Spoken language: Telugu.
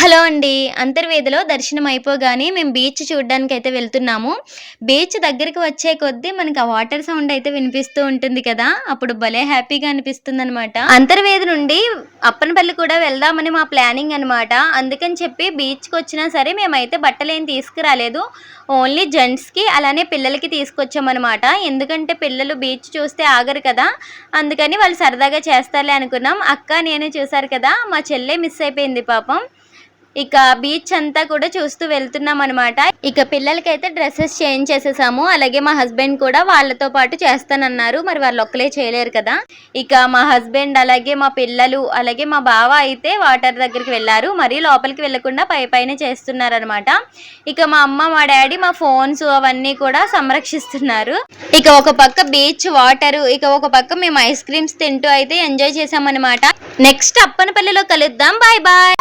హలో అండి. అంతర్వేదిలో దర్శనం అయిపోగానే మేము బీచ్ చూడడానికి అయితే వెళ్తున్నాము. బీచ్ దగ్గరికి వచ్చే కొద్దీ మనకి ఆ వాటర్ సౌండ్ అయితే వినిపిస్తూ ఉంటుంది కదా. అప్పుడు భలే హ్యాపీగా అనిపిస్తుంది అనమాట అంతర్వేది నుండి అప్పనపల్లి కూడా వెళ్దామని మా ప్లానింగ్ అనమాట అందుకని చెప్పి బీచ్కి వచ్చినా సరే మేమైతే బట్టలు ఏం తీసుకురాలేదు. ఓన్లీ జెంట్స్కి అలానే పిల్లలకి తీసుకొచ్చామన్నమాట. ఎందుకంటే పిల్లలు బీచ్ చూస్తే ఆగరు కదా. అందుకని వాళ్ళు సరదాగా చేస్తారులే అనుకున్నాం. అక్క నేను చూసారు కదా. మా చెల్లె మిస్ అయిపోయింది పాపం. ఇక బీచ్ అంతా కూడా చూస్తూ వెళ్తున్నాం అనమాట ఇక పిల్లలకైతే డ్రెస్సెస్ చేంజ్ చేసేసాము. అలాగే మా హస్బెండ్ కూడా వాళ్ళతో పాటు చేస్తానన్నారు. మరి వాళ్ళు ఒక్కలే చేయలేరు కదా. ఇక మా హస్బెండ్ అలాగే మా పిల్లలు అలాగే మా బావ అయితే వాటర్ దగ్గరికి వెళ్ళారు. మరీ లోపలికి వెళ్ళకుండా పై పైన చేస్తున్నారనమాట ఇక మా అమ్మ మా డాడీ మా ఫోన్స్ అవన్నీ కూడా సంరక్షిస్తున్నారు. ఇక ఒక పక్క బీచ్ వాటర్ ఇక ఒక పక్క మేము ఐస్ క్రీమ్స్ తింటూ అయితే ఎంజాయ్ చేసామన్నమాట నెక్స్ట్ అప్పనపల్లిలో కలుద్దాం. Bye bye